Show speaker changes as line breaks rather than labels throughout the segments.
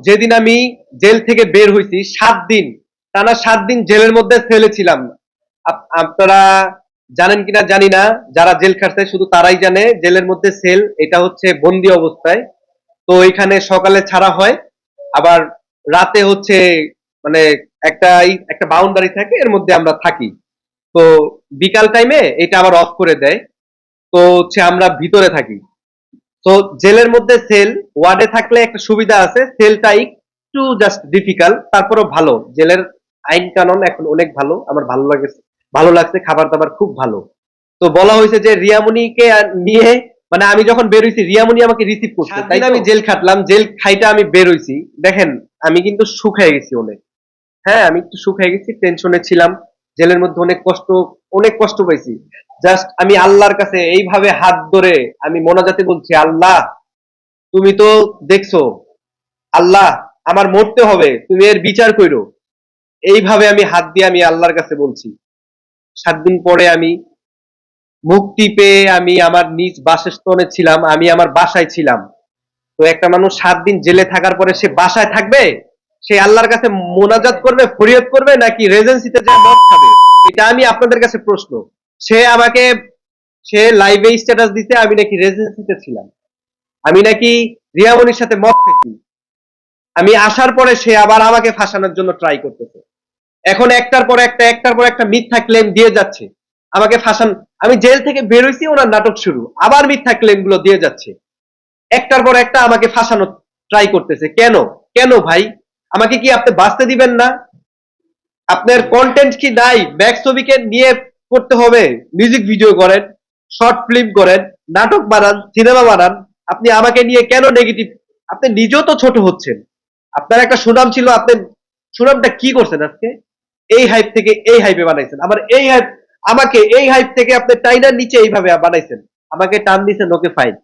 যেদিন আমি জেল থেকে বের হয়েছি সাত দিন, টানা সাত দিন জেলের মধ্যে সেলে ছিলাম। আপ- আপনারা জানেন কিনা জানি না, যারা জেল খাটছে শুধু তারাই জানে, জেলের মধ্যে সেল এটা হচ্ছে বন্দি অবস্থায়। তো এখানে সকালে ছাড়া হয়, আবার রাতে হচ্ছে মানে একটা একটা বাউন্ডারি থাকে, এর মধ্যে আমরা থাকি। তো বিকাল টাইমে এটা আবার অফ করে দেয়। তো হচ্ছে আমরা ভিতরে থাকি। তো জেলের মধ্যে সেল ওয়ার্ডে থাকলে একটা সুবিধা আছে সেলটা একটু জাস্ট ডিফিকাল্ট তারপরেও ভালো। জেলের আইন কানুন এখন অনেক ভালো আমার ভালো লাগছে। ভালো লাগছে খাবার দাবার খুব ভালো। তো বলা হয়েছে যে রিয়ামণিকে নিয়ে মানে আমি যখন বের হইছি রিয়ামণি আমাকে রিসিভ করছে। তাই আমি জেল খাটলাম জেল খাইটা আমি বের হইছি দেখেন আমি কিন্তু সুখ হয়ে গেছি অনেক। হ্যাঁ আমি একটু সুখ হয়ে গেছি টেনশনে ছিলাম। জেলের মধ্যে অনেক কষ্ট অনেক কষ্ট পাইছি। জাস্ট আমি আল্লাহর কাছে এইভাবে হাত ধরে আমি মোনাজাতে বলছি, আল্লাহ, তুমি তো দেখছ, আল্লাহ, আমার মরতে হবে, তুমি এর বিচার কইরো। এইভাবে আমি হাত দিয়ে আমি আল্লাহর কাছে বলছি। সাত দিন পরে আমি মুক্তি পেয়ে আমি আমার নিজ বাসস্থানে ছিলাম, আমি আমার বাসায় ছিলাম। তো একটা মানুষ সাত দিন জেলে থাকার পরে সে বাসায় থাকবে? সে আল্লাহর কাছে মোনাজাত করবে, ফরিয়াদ করবে, নাকি রেজেন্সিতে যা মদ খাবে? এটা আমি আপনাদের কাছে প্রশ্ন। সে আমাকে, সে লাইভে স্ট্যাটাস দিতে আমি নাকি রেজেন্সিতে ছিলাম। আমি নাকি রিয়ামনির সাথে মদ খেয়েছি। আমি আসার পরে সে আবার আমাকে ফাঁসানোর জন্য ট্রাই করতেছে। এখন একটার পর একটা, একটার পর একটা মিথ্যা ক্লেম দিয়ে যাচ্ছে। আমাকে ফাঁসান, আমি জেল থেকে বেরোইছি ওনার নাটক শুরু। আবার মিথ্যা ক্লেমগুলো দিয়ে যাচ্ছে। একটার পর একটা আমাকে ফাঁসানোর ট্রাই করতেছে। কেন? কেন ভাই? আমাকে কি আপনি বাঁচতে দিবেন না? আপনার কন্টেন্ট কি নাই ম্যাক্স ছবিকে নিয়ে করতে হবে মিউজিক ভিডিও করেন শর্ট ফিল্ম করেন, নাটক বানান সিনেমা বানান, আপনি আমাকে নিয়ে কেন নেগেটিভ আপনি নিজেও তো ছোট হচ্ছেন। আপনার একটা সুনাম ছিল, আপনি সুনামটা কি করছেন আজকে? এই হাইপ থেকে এই হাইপে বানাইছেন। আবার এই হাইপ আমাকে এই হাইপ থেকে আপনি টাইনার নিচে এইভাবে বানাইছেন। আমাকে টান দিয়েছেন ওকে ফাইন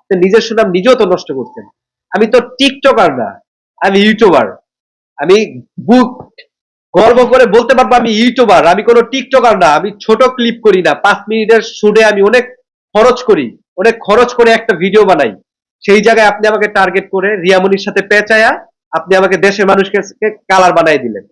আপনি নিজের সুনাম নিজেও তো নষ্ট করছেন। আমি তো টিকটকার না, আমি ইউটিউবার আমি বুক গর্ব করে বলতে পারব আমি ইউটিউবার, আমি কোনো টিকটকার না, আমি ছোট ক্লিপ করি না। পাঁচ মিনিটের শুনে আমি অনেক খরচ করি, অনেক খরচ করে একটা ভিডিও বানাই। সেই জায়গায় আপনি আমাকে টার্গেট করে রিয়ামনির সাথে পেঁচায়া আপনি আমাকে দেশের মানুষকে কালার বানাই দিলেন।